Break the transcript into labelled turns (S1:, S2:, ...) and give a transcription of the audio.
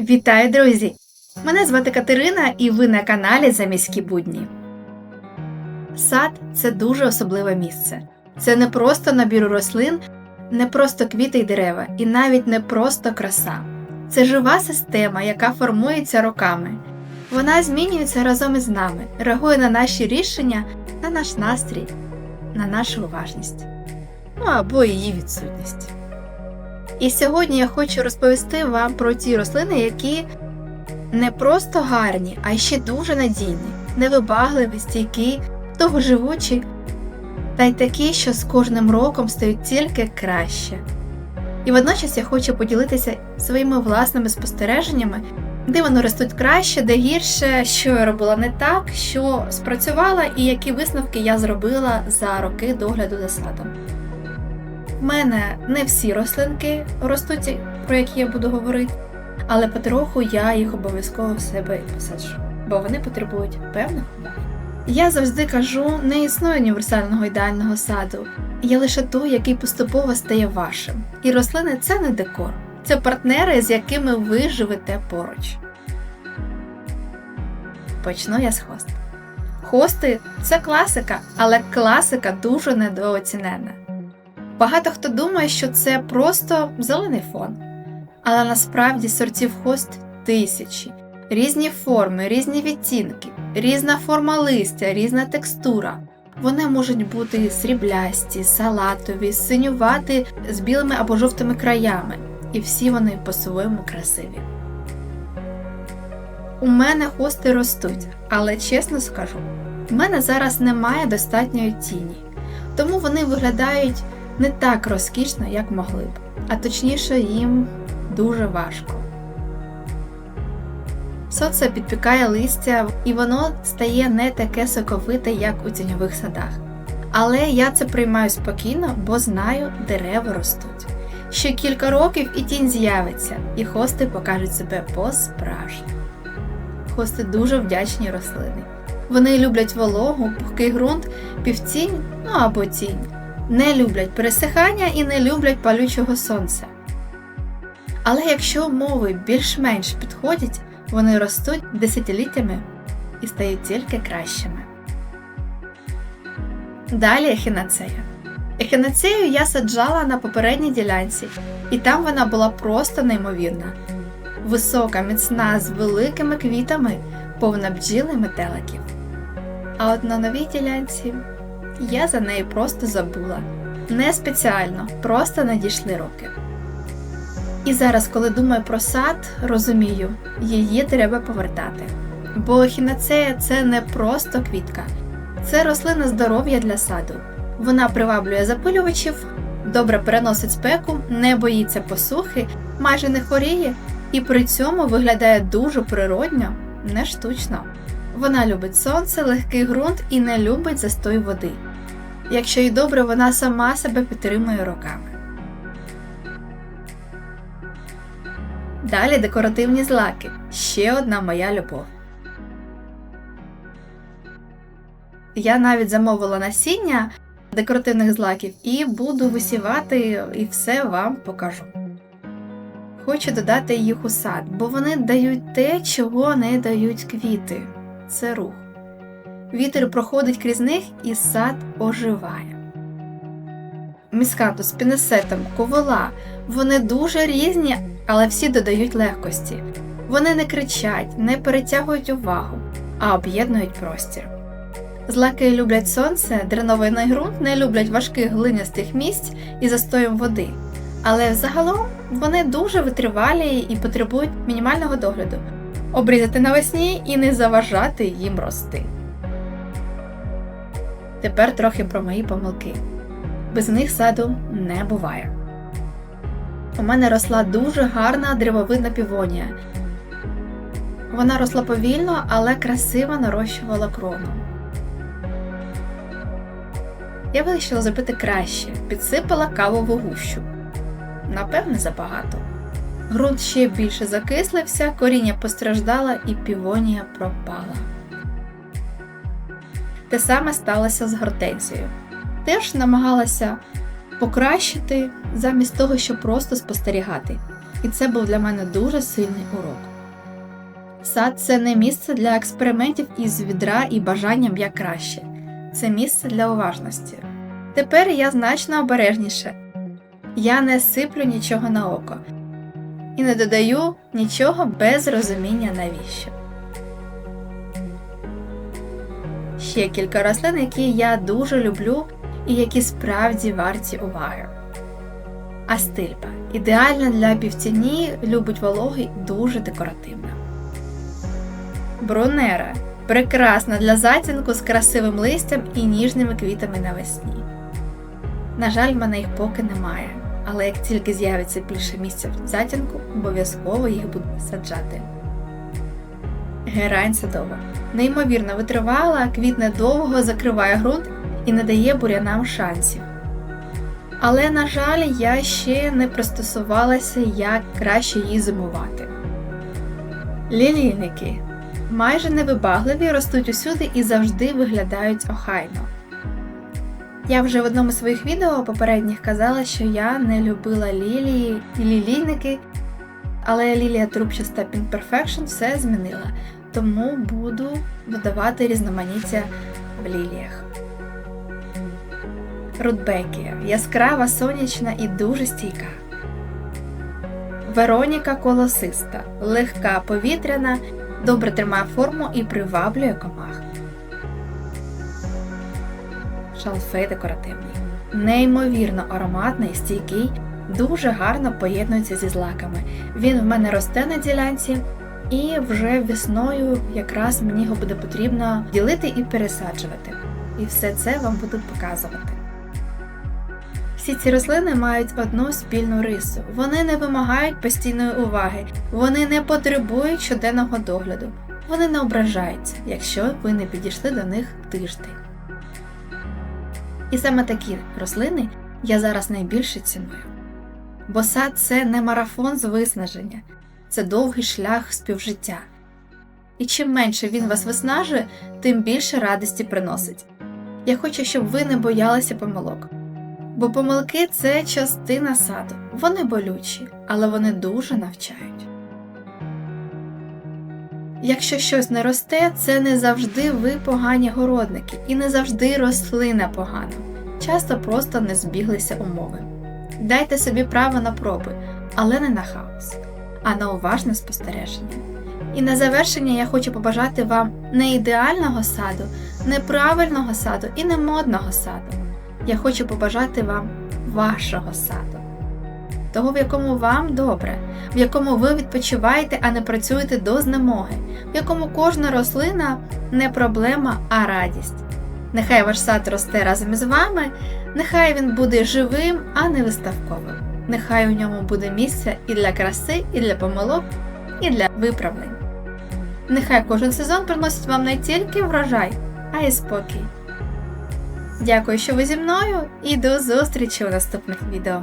S1: Вітаю, друзі! Мене звати Катерина, і ви на каналі Заміські будні. Сад це дуже особливе місце. Це не просто набір рослин, не просто квіти й дерева, і навіть не просто краса. Це жива система, яка формується роками. Вона змінюється разом із нами, реагує на наші рішення, на наш настрій, на нашу уважність. Ну або її відсутність. І сьогодні я хочу розповісти вам про ті рослини, які не просто гарні, а ще дуже надійні, невибагливі, стійкі, довгоживучі, та й такі, що з кожним роком стають тільки краще. І водночас я хочу поділитися своїми власними спостереженнями, де вони ростуть краще, де гірше, що я робила не так, що спрацювала, і які висновки я зробила за роки догляду за садом. В мене не всі рослинки ростуть, про які я буду говорити, але потроху я їх обов'язково в себе посаджу, бо вони потребують певних умов. Я завжди кажу, не існує універсального ідеального саду, є лише той, який поступово стає вашим. І рослини це не декор, це партнери, з якими ви живете поруч. Почну я з хост. Хости це класика, але класика дуже недооцінена. Багато хто думає, що це просто зелений фон. Але насправді сортів хост тисячі, різні форми, різні відтінки, різна форма листя, різна текстура. Вони можуть бути сріблясті, салатові, синюваті з білими або жовтими краями, і всі вони по-своєму красиві. У мене хости ростуть, але чесно скажу, в мене зараз немає достатньої тіні, тому вони виглядають не так розкішно, як могли б, а точніше їм дуже важко. Сонце підпікає листя, і воно стає не таке соковите, як у тіньових садах. Але я це приймаю спокійно, бо знаю, дерева ростуть. Ще кілька років і тінь з'явиться, і хости покажуть себе по-справжньому. Хости дуже вдячні рослини. Вони люблять вологу, пухкий ґрунт, півтінь, ну або тінь не люблять пересихання і не люблять палючого сонця. Але якщо умови більш-менш підходять, вони ростуть десятиліттями і стають тільки кращими. Далі ехінацея. Ехінацею я саджала на попередній ділянці, і там вона була просто неймовірна. Висока, міцна, з великими квітами, повна бджіл метеликів. А от на новій ділянці я за неї просто забула. Не спеціально, просто надійшли роки. І зараз, коли думаю про сад, розумію, її треба повертати. Бо ехінацея це не просто квітка, це рослина здоров'я для саду. Вона приваблює запилювачів, добре переносить спеку, не боїться посухи, майже не хворіє і при цьому виглядає дуже природньо, не штучно. Вона любить сонце, легкий ґрунт і не любить застой води. Якщо й добре, вона сама себе підтримує роками. Далі декоративні злаки. Ще одна моя любов. Я навіть замовила насіння декоративних злаків і буду висівати і все вам покажу. Хочу додати їх у сад, бо вони дають те, чого не дають квіти це рух. Вітер проходить крізь них і сад оживає. Міскантус, пінесетом, ковила вони дуже різні, але всі додають легкості. Вони не кричать, не перетягують увагу, а об'єднують простір. Злаки люблять сонце, дреновий ґрунт не люблять важких глинястих місць і застоєм води. Але взагалом вони дуже витривалі і потребують мінімального догляду обрізати навесні і не заважати їм рости. Тепер трохи про мої помилки. Без них саду не буває. У мене росла дуже гарна древовидна півонія. Вона росла повільно, але красиво нарощувала крону. Я вирішила зробити краще, підсипала кавову гущу. Напевне, забагато. Грунт ще більше закислився, коріння постраждало і півонія пропала. Те саме сталося з гортензією. Теж намагалася покращити замість того, щоб просто спостерігати. І це був для мене дуже сильний урок. Сад це не місце для експериментів із відра і бажанням як краще. Це місце для уважності. Тепер я значно обережніше. Я не сиплю нічого на око і не додаю нічого без розуміння навіщо. Ще кілька рослин, які я дуже люблю і які справді варті уваги. Астильпа ідеальна для півтіні, любить вологий, дуже декоративна. Брунера прекрасна для затінку з красивим листям і ніжними квітами навесні. На жаль, в мене їх поки немає, але як тільки з'явиться більше місця в затінку, обов'язково їх буду саджати. Герань садова. Неймовірно витривала, квітне довго, закриває ґрунт і не дає бурянам шансів. Але, на жаль, я ще не пристосувалася, як краще її зимувати. Лілійники майже невибагливі, ростуть усюди і завжди виглядають охайно. Я вже в одному з своїх відео попередніх казала, що я не любила лілії і лілійники, але лілія трубчаста Pink Perfection все змінила, тому буду додавати різноманіття в ліліях. Рудбекія яскрава, сонячна і дуже стійка. Вероніка колосиста, легка повітряна, добре тримає форму і приваблює комах. Шалфей декоративний. Неймовірно ароматний, стійкий, дуже гарно поєднується зі злаками. Він в мене росте на ділянці, і вже весною якраз мені його буде потрібно ділити і пересаджувати. І все це вам буду показувати. Всі ці рослини мають одну спільну рису. Вони не вимагають постійної уваги, вони не потребують щоденного догляду, вони не ображаються, якщо ви не підійшли до них тиждень. І саме такі рослини я зараз найбільше ціную. Бо сад це не марафон з виснаження, це довгий шлях співжиття. І чим менше він вас виснажує, тим більше радості приносить. Я хочу, щоб ви не боялися помилок. Бо помилки це частина саду. Вони болючі, але вони дуже навчають. Якщо щось не росте, це не завжди ви погані городники і не завжди рослина погана. Часто просто не збіглися умови. Дайте собі право на проби, але не на хаос, а на уважне спостереження. І на завершення я хочу побажати вам не ідеального саду, не правильного саду і не модного саду. Я хочу побажати вам вашого саду, того, в якому вам добре, в якому ви відпочиваєте, а не працюєте до знемоги, в якому кожна рослина не проблема, а радість. Нехай ваш сад росте разом із вами, нехай він буде живим, а не виставковим. Нехай у ньому буде місце і для краси, і для помилок, і для виправлень. Нехай кожен сезон приносить вам не тільки врожай, а й спокій. Дякую, що ви зі мною, і до зустрічі у наступних відео.